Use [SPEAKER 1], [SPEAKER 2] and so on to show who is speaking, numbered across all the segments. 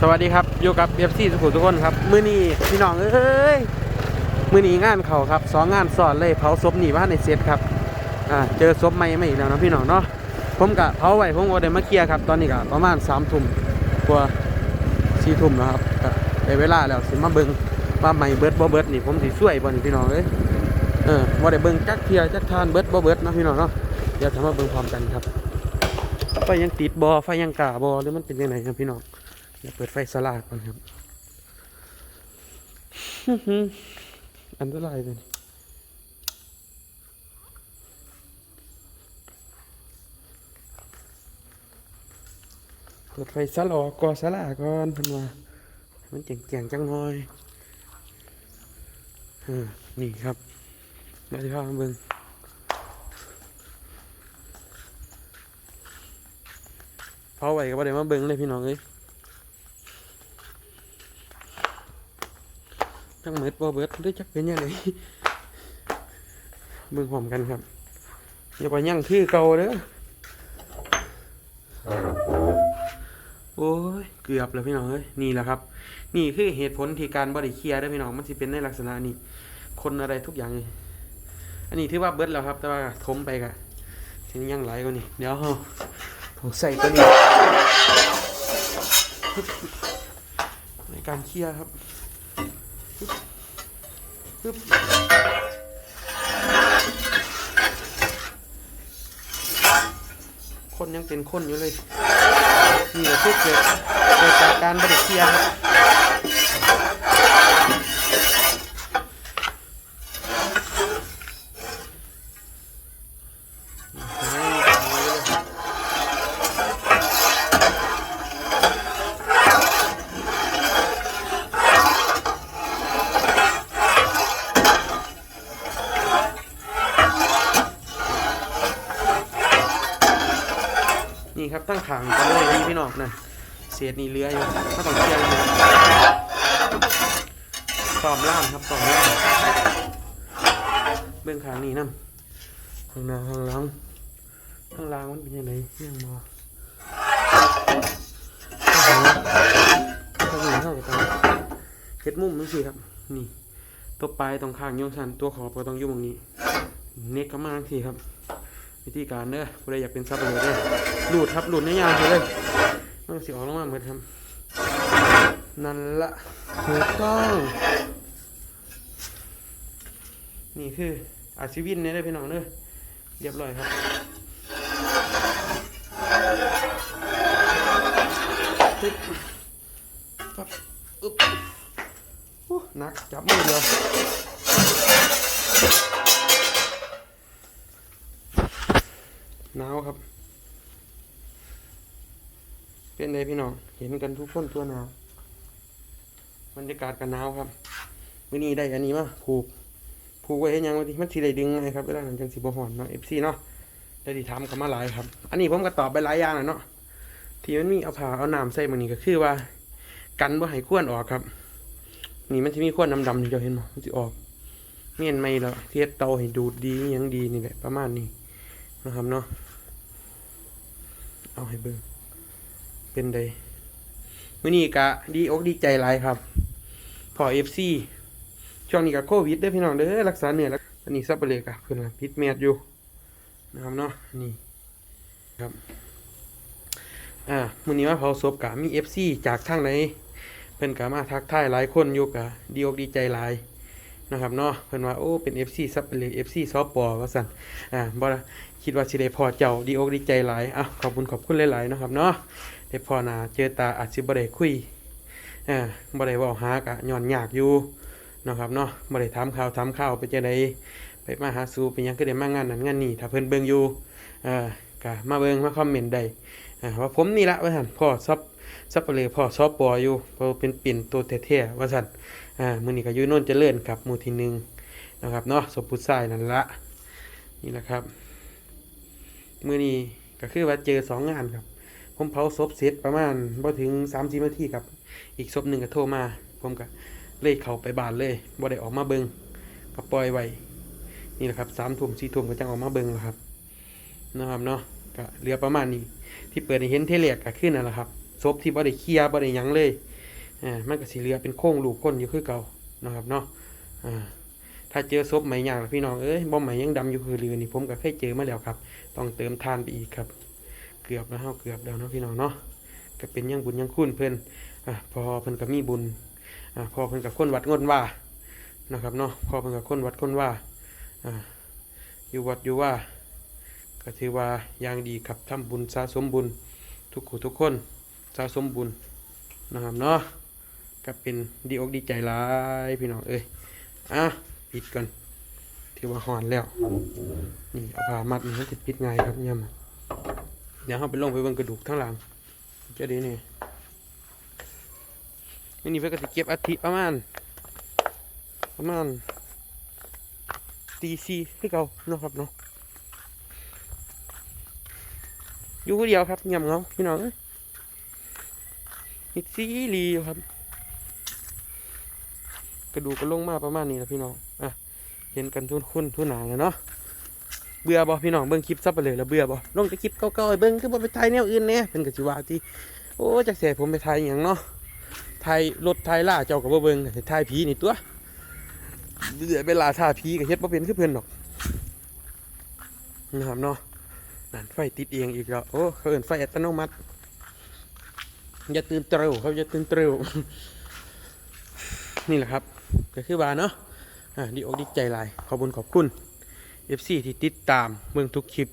[SPEAKER 1] สวัสดีครับอยู่กับเอฟซีสุขุมทุกคนครับ มื้อนี้พี่น้องเอ้ยมื้อนี้งานเขาครับสองงานสอนเลยเผาศพหนีบ้านในเซตครับอ่าเจอศพใหม่ไม่อีกแล้วนะพี่น้องเนาะผมกะเผาไว้ผมก็ได้มาเคลียครับตอนนี้กะประมาณสามทุ่มกว่าสี่ทุ่มแล้วครับก็ได้เวลาแล้วสิมาเบิ่งว่าใหม่เบิดบ่เบิดนี่ผมสิช่วยบ่นี่พี่น้องเอ้ยเออบ่ได้เบิ่งจักเทียจักทานเบิดบ่เบิดนะพี่น้องเนาะเดี๋ยวจะมาเบิ่งพร้อมกันครับไฟยังติดบ่ไฟยังกาบ่หรือมันเป็นยังไงครับพี่น้อง เดี๋ยวเปิดไฟสลากก่อนครับอันตรายเลยเปิดไฟสลอกก่อสลาก่อนพิ่นว่ามันเจ๋งๆจังหน่อยอนี่ครับมาที่ข้างเบิ่งเผาะไหวก็บ่ได้มาเบิ่งเลยพี่น้องเอ้ย จังเม็ดบ่เบิดหรือจักเป็นยังไงเบิ่งพร้อมกันครับอย่าไปยั่งคือเก่าเด้อโอ้ยเกือบแล้วพี่น้องเอ้ยนี่แหละครับ นี่คือเหตุผลที่การบริเคลียร์เด้พี่น้องมันสิเป็นในลักษณะนี้ คนอะไรทุกอย่างเลยอันนี้ถือว่าเบิดแล้วครับ แต่ว่าทมไปกะทีนี้ยังไหลกว่านี่เดี๋ยวเฮาผมใส่ตัวนี้ในการเคลียร์ครับ ปึ๊บคนยังเป็นคนอยู่เลยนี่แหละคือเกิดเกิดจากการบริเคียครับนี่ครับตั้งขางกันเลย นะเศษนี่เลืออยู่ก็ต้องเคลียร์เลยสอมล่ามครับสอมล่ามเบื้องข้างนี่นั่นข้างหน้าข้างหลังข้างล่างมันเป็นยังไงยังมอข้างหลังข้างหลังเข้ากันเฮ็ดมุมมันสิครับ นี่ ตัวปลายตรงข้างโยงสันตัวขอบก็ต้องอยู่ตรงนี้ เน็กก็มาทังทีครับ วิธีการเด้อผู้ใดอยากเป็นซับเลือกเด้อลูดครับลูดในยางเลย มันสิออกลงมาเหมือนทำนั่นละถูกต้อง นี่คืออาชีวินเนี่ยได้พี่น้องเด้อเรียบร้อยครับปึ๊บปั๊บอึ๊บโอ้หนัก จับมือเดียวหนาวครับ เป็นไงพี่น้อง เห็นกันทุกคนตัวหนาวบรรยากาศกันหนาวครับวันนี้ได้อันนี้มาผูก ผูกไว้ให้ยังวันที่มันสีได้ดึงไงครับเวลาหลังจากสีบหอนเนาะเอฟซีเนาะได้ที่ทำกันมาหลายครับ อันนี้ผมก็ตอบไปหลายอย่างแล้วเนาะที่มันมีเอาผ้าเอาน้ำใส่มันนี่ก็คือว่า กันว่าให้ข้วนออกครับ นี่มันจะมีข้วนดำๆนี่เจ้าเห็นมั้มันจะออกเมียนไม่แล้วเทียดเตาให้ดูดดียังดีนี่แหละประมาณนี้นะครับเนาะเอาให้เบิ่ง เป็นไดมื้อนี้กะดีอกดีใจหลายครับ พอ FC ช่วงนี้ก็โควิดเด้อพี่น้องเด้อรักษาเหนื่อยแล้วอันนี้ซับเปลือกอะเพิ่นว่าพิษแมดอยู่นะครับเนาะนี่ครับอ่ามื้อนี้ว่าเผาศพกะมี FC จากทางไหนเพิ่อนก็มาทักทายหลายคนอยู่กะดีอกดีใจหลายนะครับเนาะเพิ่นว่าโอ้เป็น FC ซับเปลือก FC ซอปอว่าซั่นอ่าบ่คิดว่าสิได้พอเจ้าดีอกดีใจหลายอะขอบคุณขอบคุณหลายๆนะครับเนาะ ได้พอหนาเจอตาอาจสิบ่ได้คุยอ่าบ่ได้เว้าหากะย้อนยากอยู่เนาะครับเนาะบ่ได้ถามข่าวถามข่าวไปจังไดไปมาหาสู่เป็นหยังคือได้มางานนั้นงานนี้ถ้าเพิ่นเบิ่งอยู่อ่ากะมาเบิ่งมาคอมเมนต์ได้อ่าว่าผมนี่ละว่าซั่นพ่อซับซับเลยพ่อซอบปออยู่เพราะเป็นปิ่นตัวแท้ๆว่าซั่นอ่ามื้อนี้ก็อยู่โน่นเจริญครับหมู่ที่หนึ่งนะครับเนาะสมพุทธทรายนั่นละนี่แหละครับมื่อนี้ก็คือว่าเจอสองงานครับ ผมเผาศพเสร็จประมาณบ่ถึงสามสิบนาทีครับ อีกศพหนึ่งก็โทรมา ผมก็เลยเข้าไปบ้านเลยบ่ได้ออกมาเบิงก็ปล่อยไว้นี่แหละครับสามทุ่มสี่ทุ่มก็จังออกมาเบิงแล้วครับนะครับเนาะก็เหลือประมาณนี้ ที่เปิดให้เห็นเทเลกก็ขึ้นนั่นแหละครับศพที่บ่ได้เคลียบ่ได้ยังเลยอ่ามันก็สิเหลือเป็นโครงลูกคนอยู่คือเก่านะครับเนาะอ่าถ้าเจอศพใหม่ยากล่ะพี่น้องเอ้ยบ่ใหม่ยังดำอยู่คือลือนี่ผมก็เคยเจอมาแล้วครับ ต้องเติมทานไปอีกครับ เกือบแล้วเฮาเกือบแล้วเนาะพี่น้องเนาะก็เป็นยังบุญยังคุณเพิ่นอ่าพอเพิ่นก็มีบุญอ่าพอเพิ่นกับคนวัดงนว่านะครับเนาะพอเพิ่นกับคนวัดคนว่าอ่าอยู่วัดอยู่ว่าก็ถือว่าอย่างดีครับทำบุญสะสมบุญทุกคู่ทุกคนสะสมบุญนะครับเนาะก็เป็นดีอกดีใจหลายพี่น้องเอ้ยอะปิดก่อนถือว่าหอนแล้วนี่เอาผ้ามัดมันจะปิดง่ายครับเนี่ยมัน เดี๋ยวเราไปลงไปเบิ่งกระดูกทั้งหลังจะดีนี่นี่นี่เพื่อจะเก็บอาทิตย์ประมาณประมาณตีสี่ให้เก่าเนาะครับเนาะอยู่คนเดียวครับเงียบเงาพี่น้องเอ้ยมิดซีรีครับ กระดูกก็ลงมาประมาณนี้แหละพี่น้องอะเห็นกันทุนคุณทุนหนาเลยเนาะ เบื่อบ่พี่น้องเบิ่งคลิปซับไปเลยแล้วเบื่อบ่ลงแต่คลิปเก่าๆให้เบิ่งคือบ่ไปถ่ายแนวอื่นแหน่เป็นกะสิว่าที่โอ้จักแสผมไปถ่ายอหย่างเนาะถ่ายรถถ่ายล่าเจ้าก็บ่เบิ่งถ่ายผีนี่ตัวเดี๋ยวเวลาถ่ายผีก็เฮ็ดบ่เป็นคือเพิ่นดอกนะครับเนาะนั่นไฟติดเองอีกแล้วโอ้เขาเอินไฟอัตโนมัติอย่าตื่นเตร็วครับอย่าตื่นเตร็วนี่แหละครับก็คือว่าเนาะอ่าดีอกดีใจหลายขอบคุณขอบคุณ FC ที่ติดตามเบิ่งทุกคลิป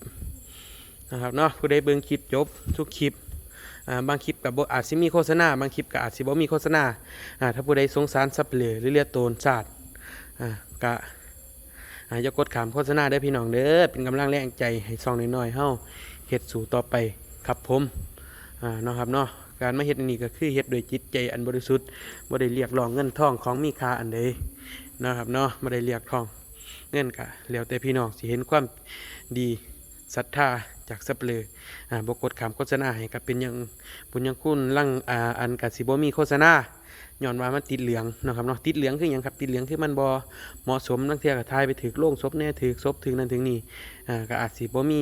[SPEAKER 1] นะครับเนาะผู้ใดเบิ่งคลิปจบทุกคลิปบางคลิปกับอาจสิมีโฆษณา บางคลิปก็อาจสิบ่มีโฆษณาถ้าผู้ใดสงสารสับเปลือหรือเลียโตนศาสตร์กะอย่ากดขามโฆษณาได้พี่น้องเด้อเป็นกำลังแรงใจให้ซองน้อยๆเฮาเฮ็ดสู่ต่อไปครับผมเนาะครับเนาะการมาเฮ็ดอันนี้ก็คือเฮ็ดโดยจิตใจอันบริสุทธิ์บ่ได้เรียกร้องเงินทองของมีค่าอันใดนะครับเนาะบ่ได้เรียกทอง เงินก็แล้วแต่พี่น้องสิเห็นความดีศรัทธาจากสับเลยอ่าบ่กดขามโฆษณาให้ก็เป็นยังบุญยังคุณลังอ่าอันก็สิบ่มีโฆษณาย้อนว่ามันติดเหลืองนะครับเนาะติดเหลืองคือหยังครับติดเหลืองคือมันบ่เหมาะสมนักเที่ยวกับทายไปถือโล่งศพแน่ถือศพถึงนั้นถึงนี่อ่าก็อาจสิบ่มี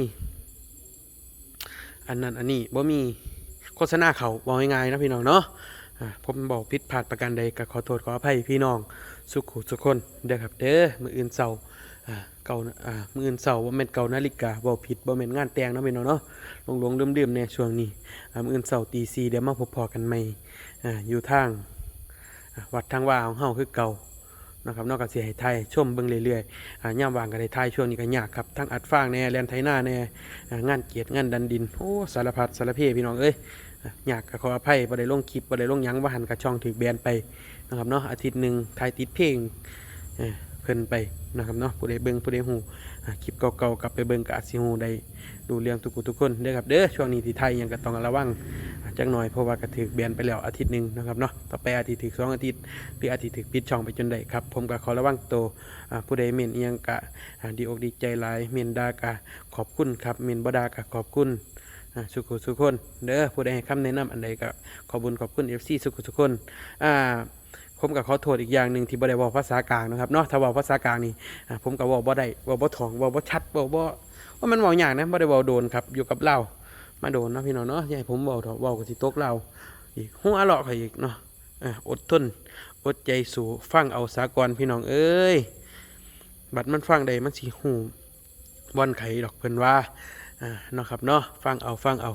[SPEAKER 1] อันนั้นอันนี้บ่มีโฆษณาเขาบอกง่ายๆนะพี่น้องเนาะอ่าผมบอกผิดพลาดประการใดก็ขอโทษขออภัยพี่น้อง สุขุสุขคนเด้อครับเด้อมืออื่นเช้าอ่าเก่าอ่ามืออื่นเช้าบ่แม่นเก่านาฬิกาบ่ผิดบ่แม่นงานแต่งเนาะพี่น้องเนาะลงๆลืมๆแน่ช่วงนี้อ่ามืออื่นเช้าตี4เดี๋ยวมาพบพอกันใหม่อ่าอยู่ทางวัดทางว่าของเฮาคือเก่านะครับนอกจากเสียไทยชมเบิ่งเรื่อยๆอ่าย่ามวางกันในไทยช่วงนี้ก็ยากครับทั้งอัดฟางแน่แลนไทยหน้าแน่งานเกียรติงานดันดินโอ้สารพัดสารเพพี่น้องเอ้ย อยากขออภัยบ่ได้ลงคลิปบ่ได้ลงยังว่าหันกับช่องถือแบนไปนะครับเนาะอาทิตย์หนึ่งไทยติดเพลงเอ่อเพิ่นไปนะครับเนาะผู้ใดเบิ่งผู้ใดฮู้คลิปเก่าๆกลับไปเบิ่งก็อาจสิฮู้ได้ดูเรื่องทุกคนทุกคนเด้อครับเด้อช่วงนี้ที่ไทยยังก็ต้องระวังอ่าจักหน่อยเพราะว่าก็ถือแบนไปแล้วอาทิตย์หนึ่งนะครับเนาะต่อไปอาทิตย์ถึงสองอาทิตย์หรืออาจจะถึกปิดช่องไปจนได้ครับผมก็ขอระวังตัวผู้ใดเมนเอียงกะดีอกดีใจหลายเมนดากะขอบคุณครับเมนบดากะขอบคุณ สุขุสุขคนเด้อผู้ใดให้คำแนะนำอันใดก็ขอบุญขอบคุณเอฟซีสุขุสุขคนอ่าผมก็ขอโทษอีกอย่างหนึ่งที่บ่ได้เว้าภาษากลางนะครับเนาะถ้าเว้าภาษากลางนี่อ่าผมก็เว้าบ่ได้เว้าบ่ถ่องเว้าบ่ชัดเว้าบ่ว่ามันเว้าหยากนะบ่ได้เว้าโดนครับอยู่กับเรามาโดนเนาะพี่น้องเนาะอย่าให้ผมเว้าเถอะเว้าก็สิตกเราอีกหัวเราะเขาอีกเนาะอ่าอดทนอดใจสู่ฟังเอาสากรพี่น้องเอ้ยบัดมันฟังได้มันสิหูวันไขดอกเพิ่นว่า อ่าเนาะครับเนาะฟังเอาฟังเอา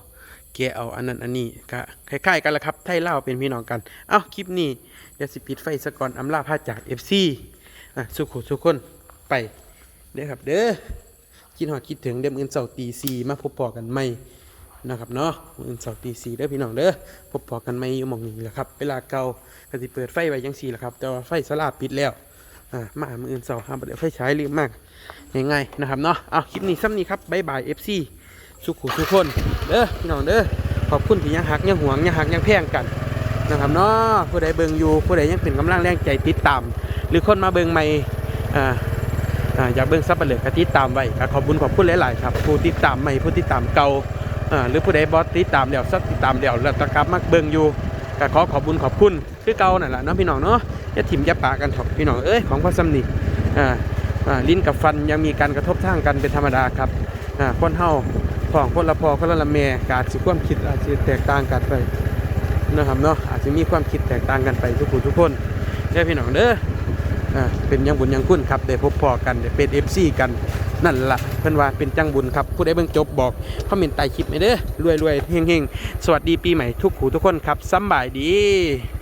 [SPEAKER 1] แกะเอาอันนั้นอันนี้ก็คล้ายๆกันละครับไทยเล่าเป็นพี่น้องกันเอ้าคลิปนี้เดี๋ยวสิปิดไฟสะก่อนอำลาพาจาก FC อะสุขุสุขคนไปเด้อครับเด้อคิดหอดคิดถึงเดี๋ยวมื้ออนเสาร์ตีสี่มาพบปอกันใหม่นะครับเนาะมื้ออนเสาร์ตีสี่เด้อพี่น้องเด้อพบปอกันใหม่อยู่หมองนี้แหละครับเวลาเก่าก็สิเปิดไฟไว้ยังสี่แหละครับ แต่ว่าไฟสลาปิดแล้วอ่ามามืออื่นเสาร์ห้ามเดี๋ยวไฟใช้ลืมมากง่ายๆนะครับเนาะเอาคลิปนี้ซ้ำนี้ครับบายบายเอฟซี สุขุสุขคนเด้อพี่น้องเด้อขอบคุณที่ยังหักยังหวงยังหักยังแพงกันนะครับเนาะผู้ใดเบิ่งอยู่ผู้ใดยังเป็นกำลังแรงใจติดตาม หรือคนมาเบิ่งใหม่อ่าอ่าอยากเบิ่งซับเปลือกก็ติดตามไว้ขอบคุณขอบคุณหลาย ๆ ครับ ผู้ติดตามใหม่ผู้ติดตามเก่าอ่าหรือผู้ใดบอสติดตามเดี๋ยวซับติดตามเดี๋ยวแล้วตะกับมาเบิ่งอยู่ก็ขอขอบคุณขอบคุณคือเก่านั่นแหละเนาะพี่น้องเนาะอย่าถิ่มอย่าปากันถอะพี่น้องเอ้ยของพ่อซ้ำนี่อ่าอ่าลิ้นกับฟันยังมีการกระทบทางกันเป็นธรรมดาครับอ่าคนเฮา ของคนละพอคนละละแม่กาจสิความคิดอาจสิแตกต่างกันไปนะครับเนาะอาจจะมีความคิดแตกต่างกันไปทุกคนทุกคนเด้อพี่น้องเด้ออ่าเป็นยังบุญยังคุณครับได้พบพอกันได้เป็น FC กันนั่นละเพิ่อนว่าเป็นจังบุญครับผู้ใดเบิ่งจบบอกคอมเมนต์ใต้คลิปให้เด้อรวยๆเฮงๆสวัสดีปีใหม่ทุกหูทุกคนครับสบายดี